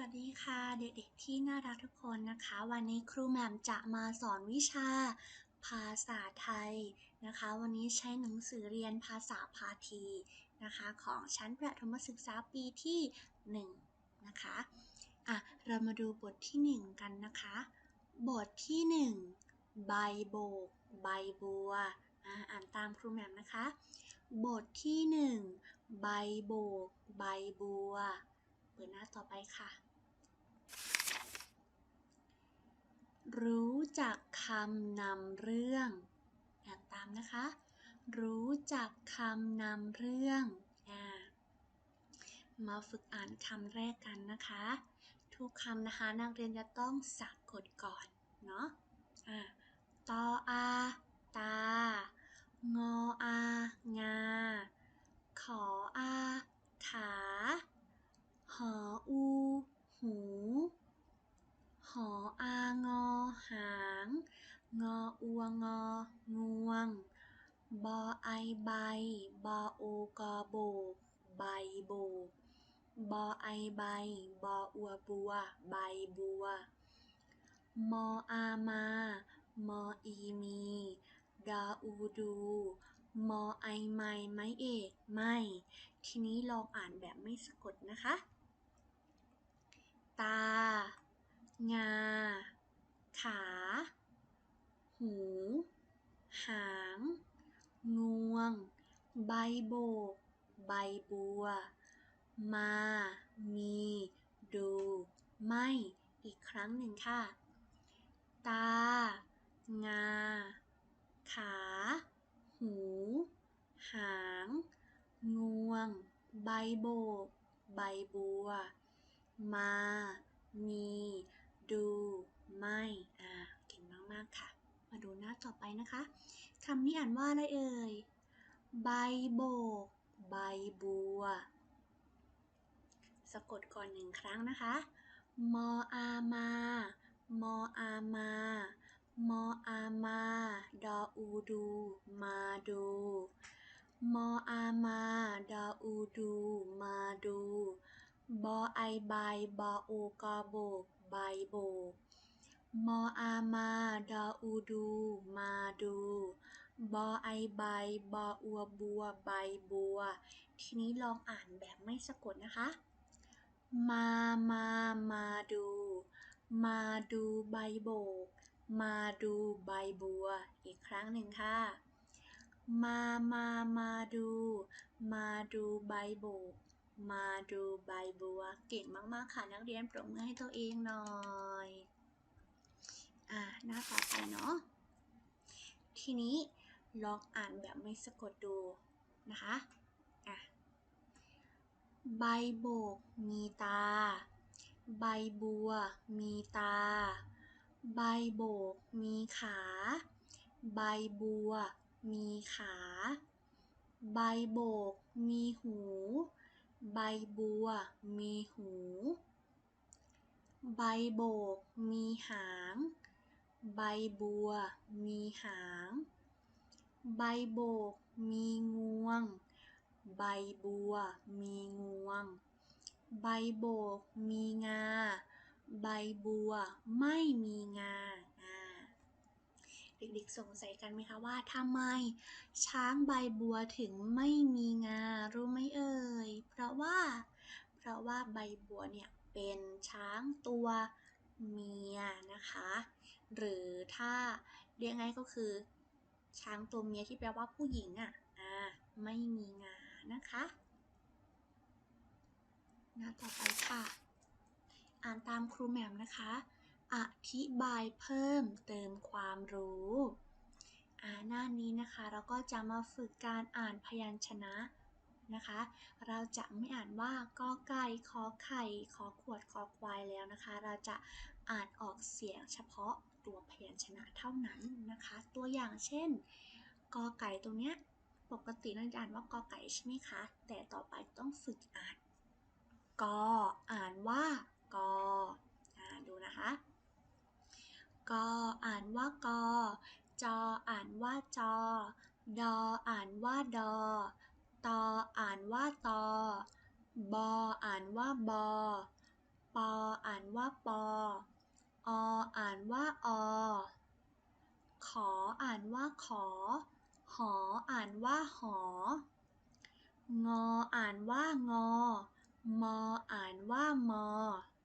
วัสดีค่ะ เด็กๆที่น่ารักทุกคนนะคะ วันนี้ครูแหม่มจะมาสอนวิชาภาษาไทยนะคะ วันนี้ใช้หนังสือเรียนภาษาพาทีนะคะ ของชั้นประถมศึกษาปีที่1นะคะอะเรามาดูบทที่ 1 กันนะคะ บทที่ 1 ใบโบก ใบบัวอะอ่านตามครูแหม่มนะคะ บทที่ 1 ใบโบก ใบบัวเปิดหน้าต่อไปค่ะ รู้จักคำนำเรื่องอ่านตามนะคะ รู้จักคำนำเรื่องอ่ามาฝึกอ่านคำแรกกันนะคะ ทุกคำนะคะนักเรียนจะต้องสะกดก่อนเนาะอ่าตออาตา งออา งา ขออา ขา หออู หู ออางอหาง งออัวงองวง บอไอใบ บอโอกอโบก ใบโบก บอไอใบ บออัวบัว ใบบัว มออามา มออีมีดาอูดู มอไอไม้ไม้เอก ไม่ ทีนี้ลองอ่านแบบไม่สะกดนะคะ ตา งา ขา หู หาง งวง ใบโบก ใบบัว มา มี ดู ไม่ อีกครั้งหนึ่งค่ะ ตา งา ขา หู หาง งวง ใบโบก ใบบัว มา มี ดู ไม่ อ่า เก่งมากๆค่ะ มาดูหน้าต่อไปนะคะ คำนี้อ่านว่าอะไรเอ่ย ใบโบก ใบบัว สะกดก่อนหนึ่งครั้งนะคะ มออา มา มออา มา มออา มา ดออูดู มาดู มออา มา ดออูดู มาดู บอไอใบบอโอกอโบก ใบโบก มออา มา ดออูดู มาดู บอไอใบ บออัวบัว ใบบัว ทีนี้ลองอ่านแบบไม่สะกดนะคะ มา มา มาดู มาดูใบโบก มาดูใบบัว อีกครั้งหนึ่งค่ะ มา มา มาดู มาดูใบโบก มาดูใบบัว เก่งมากๆค่ะนักเรียนปรบมือให้ตัวเองหน่อย อ่าหน้าต่อไปเนาะทีนี้ ลองอ่านแบบไม่สะกดดูนะคะอะใบโบกมีตา ใบบัวมีตา ใบโบกมีขา ใบบัวมีขา ใบโบกมีหู ใบบัวมีหู ใบโบกมีหาง ใบบัวมีหาง ใบโบกมีงวง ใบบัวมีงวง ใบโบกมีงา ใบบัวไม่มีงาเด็กๆสงสัยกันไหมคะว่าทำไม ช้างใบบัวถึงไม่มีงา รู้ไหมเอ่ย เพราะว่า เพราะว่าใบบัวเนี่ยเป็นช้างตัวเมียนะคะ หรือถ้าเรียกง่ายก็คือ ช้างตัวเมียที่แปลว่าผู้หญิงอะ อ่า ไม่มีงานะคะ หน้าต่อไปค่ะ อ่านตามครูแหม่มนะคะ อธิบายเพิ่มเติมความรู้ อ่าหน้านี้นะคะเราก็จะมาฝึกการอ่านพยัญชนะนะคะ เราจะไม่อ่านว่ากอไก่ ขอไข่ ขอขวด ขอควายแล้วนะคะ เราจะ อ่านออกเสียงเฉพาะตัวพยัญชนะเท่านั้นนะคะ ตัวอย่างเช่น กอไก่ตรงเนี้ยปกติเราจะอ่านว่ากอไก่ใช่ไหมคะ แต่ต่อไปต้องฝึกอ่าน กอ อ่านว่ากออ่าดูนะคะ กอ อ่านว่ากอ จอ อ่านว่าจอ ดอ อ่านว่าดอ ตอ อ่านว่าตอ บอ อ่านว่าบอ ปอ อ่านว่าปอ อ อ่านว่าอขอ อ่านว่าขอ หอ อ่านว่าหอ งอ อ่านว่างอ มอ อ่านว่ามอ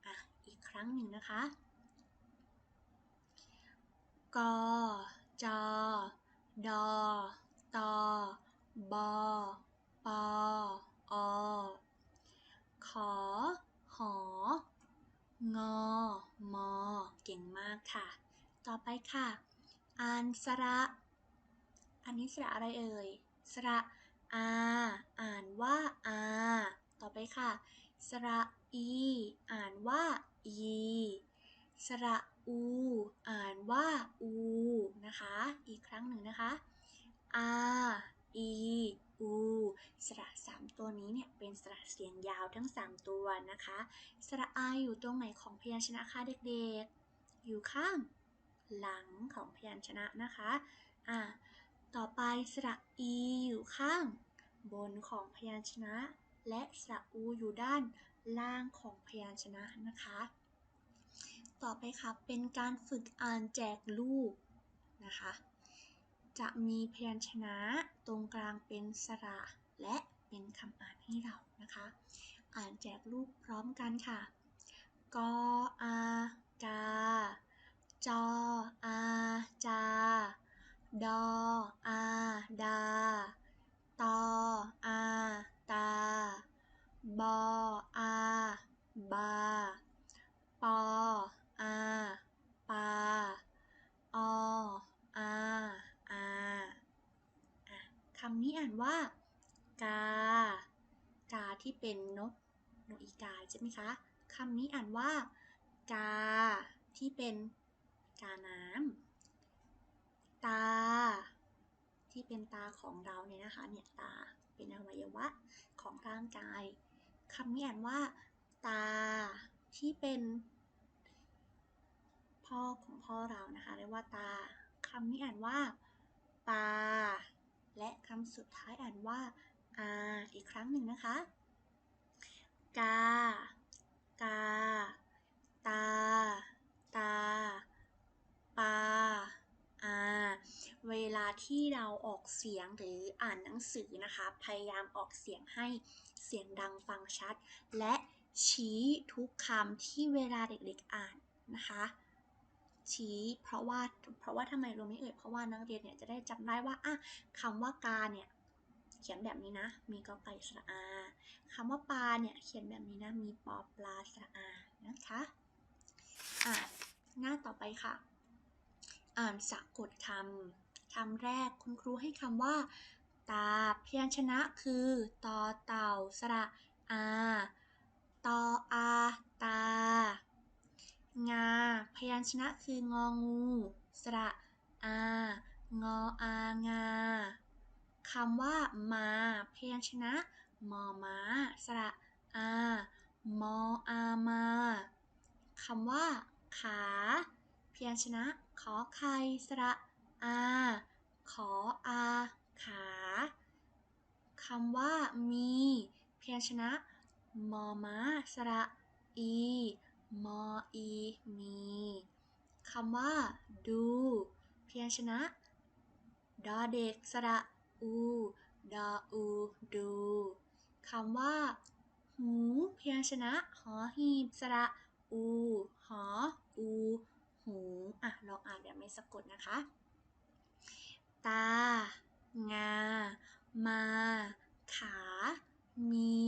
อะ อีกครั้งหนึ่งนะคะ กอ จอดตบปอ ขอ หอ งอ มอ เก่งมากค่ะ ต่อ ไปค่ะ อ่านสระ อันนี้สระอะไรเอ่ย สระอา อ่านว่าอา ต่อไปค่ะ สระอี อ่านว่าอี สระอู อ่านว่าอู นะคะ อีกครั้งหนึ่งนะคะ อาอีอูสระสามตัวนี้เนี่ยเป็นสระเสียงยาวทั้ง 3 ตัวนะคะ สระอาอยู่ตรงไหนของพยัญชนะคะเด็กๆ อยู่ข้าง หลังของพยัญชนะนะคะอ่าต่อไปสระอีอยู่ข้างบนของพยัญชนะ และสระอูอยู่ด้านล่างของพยัญชนะนะคะ ต่อไปค่ะเป็นการฝึกอ่านแจกรูปนะคะ จะมีพยัญชนะตรงกลางเป็นสระและเป็นคำอ่านให้เรานะคะ อ่านแจกรูปพร้อมกันค่ะ กอากา จออาจา ดออาดา ตออาตา บออาบา ปออาปา ออาอาอะคำนี้อ่านว่า กา กาที่เป็นนกนกอีกาใช่ไหมคะคำนี้อ่านว่า กา ที่เป็น กาน้ำตา ที่เป็นตาของเราเนี่ยนะคะเนี่ยตาเป็นอวัยวะของร่างกายคำนี้อ่านว่า ตาที่เป็นพ่อของพ่อเรานะคะเรียกว่าตาคำนี้อ่านว่าปา และคำสุดท้ายอ่านว่าอาอีกครั้งหนึ่งนะคะ กา กา ตา ตา ปาอาเวลาที่เราออกเสียงหรืออ่านหนังสือนะคะ พยายามออกเสียงให้เสียงดังฟังชัด และชี้ทุกคำที่เวลาเด็กๆอ่านนะคะ ชี้เพราะว่าเพราะว่าทำไมรู้ไหมเอ่ยเพราะว่านักเรียนเนี่ยจะได้จำได้ว่าอะคำว่ากาเนี่ยเขียนแบบนี้นะ มีกอไก่สระอาคำว่าปลาเนี่ยเขียนแบบนี้นะ มีปอปลาสระอานะคะ อะหน้าต่อไปค่ะ อ่านสะกดคำ คำแรกคุณครูให้คำว่า ตาพยัญชนะคือตอเต่าสระอาตออาตา งา พยัญชนะคืององู สระอา งออางาคำว่ามา พยัญชนะ มอม้าสระอา มออามาคำว่า ขา พยัญชนะ ขอไข่สระอา ขออาขาคำว่ามีเพียัญชนะ มอม้าสระอี มออีมีคำว่าดู เพียัญชนะ ดอเด็กสระอู ดออูดูคำว่า หู เพียัญชนะ หอหีบสระอู หออู หูอะลองอ่านแบบไม่สะกดนะคะ ตา งา มา ขา มี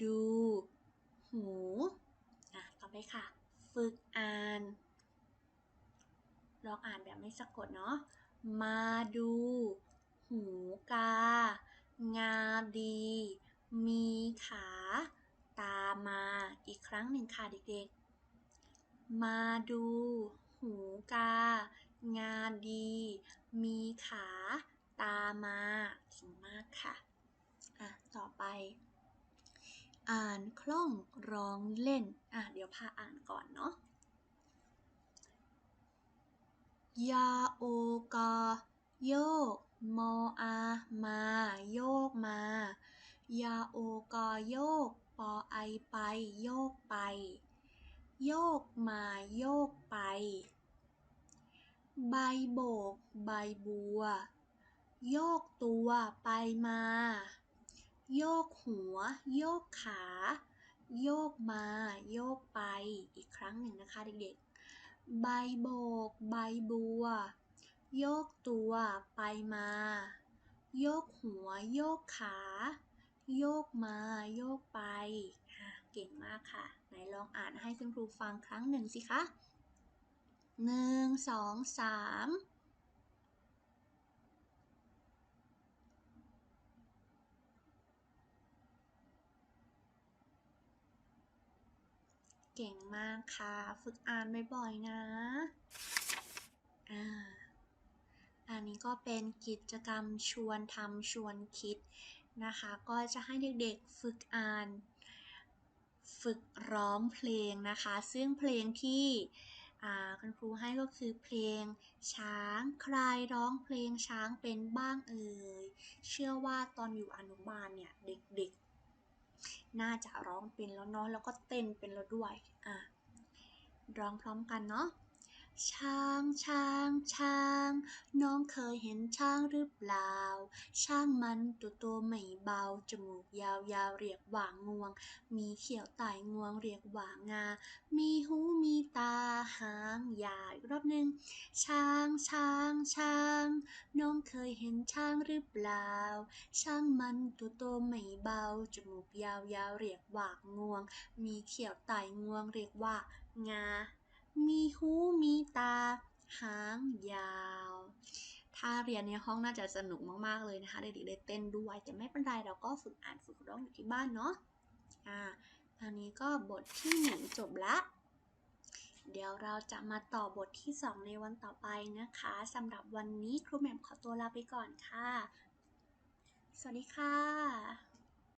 ดู หูอะต่อไปค่ะ ฝึกอ่าน ลองอ่านแบบไม่สะกดเนาะ มาดู หูกา งาดี มีขา ตามา อีกครั้งหนึ่งค่ะเด็ก มาดูหูกา งาดี มีขา ตามาเก่งมากค่ะ อะ ต่อไป อ่านคล่องร้องเล่น อะ เดี๋ยวพาอ่านก่อนเนาะยาโอกาโยกมออามา โยกมายาโอกาโยก ปอไอไป โยกไป โยกมาโยกไป ใบโบก ใบบัว โยกตัวไปมา โยกหัว โยกขา โยกมาโยกไป อีกครั้งหนึ่งนะคะเด็กๆ ใบโบก ใบบัว โยกตัวไปมา โยกหัว โยกขา โยกมาโยกไปอะ เก่งมากค่ะ ไหนลองอ่านให้คุณครูฟังครั้งหนึ่งสิคะหนึ่งสองสามเก่งมากค่ะ ฝึกอ่านบ่อยๆนะ อ่า อันนี้ก็เป็นกิจกรรมชวนทำชวนคิดนะคะ ก็จะให้เด็กๆฝึกอ่าน ฝึกร้องเพลงนะคะ ซึ่งเพลงที่คุณครูให้ก็คือเพลงช้างใครร้องเพลงช้างเป็นบ้างเอ่ยเชื่อว่าตอนอยู่อนุบาลเนี่ยเด็กๆ น่าจะร้องเป็นแล้วเนาะแล้วก็เต้นเป็นแล้วด้วยอะร้องพร้อมกันเนาะ ช้างช้างช้าง น้องเคยเห็นช้างหรือเปล่า ช้างมันตัวโตไม่เบา จมูกยาวๆเรียกว่างวง มีเขียวไต่งวงเรียกว่างา มีหูมีตาหางยาวอีกรอบหนึ่งช้างช้างช้าง น้องเคยเห็นช้างหรือเปล่า ช้างมันตัวโตไม่เบา จมูกยาวๆเรียกว่างวง มีเขียวไต่งวงเรียกว่างา มีหูมีตา หางยาว ถ้าเรียนในห้องน่าจะสนุกมากๆเลยนะคะเด็กๆได้เต้นด้วยแต่ไม่เป็นไรเราก็ฝึกอ่านฝึกร้องอยู่ที่บ้านเนาะอ่าอันนี้ก็บทที่หนึ่งจบละเดี๋ยวเราจะมาต่อบทที่สองในวันต่อไปนะคะสำหรับวันนี้ครูแหม่มขอตัวลาไปก่อนค่ะ สวัสดีค่ะ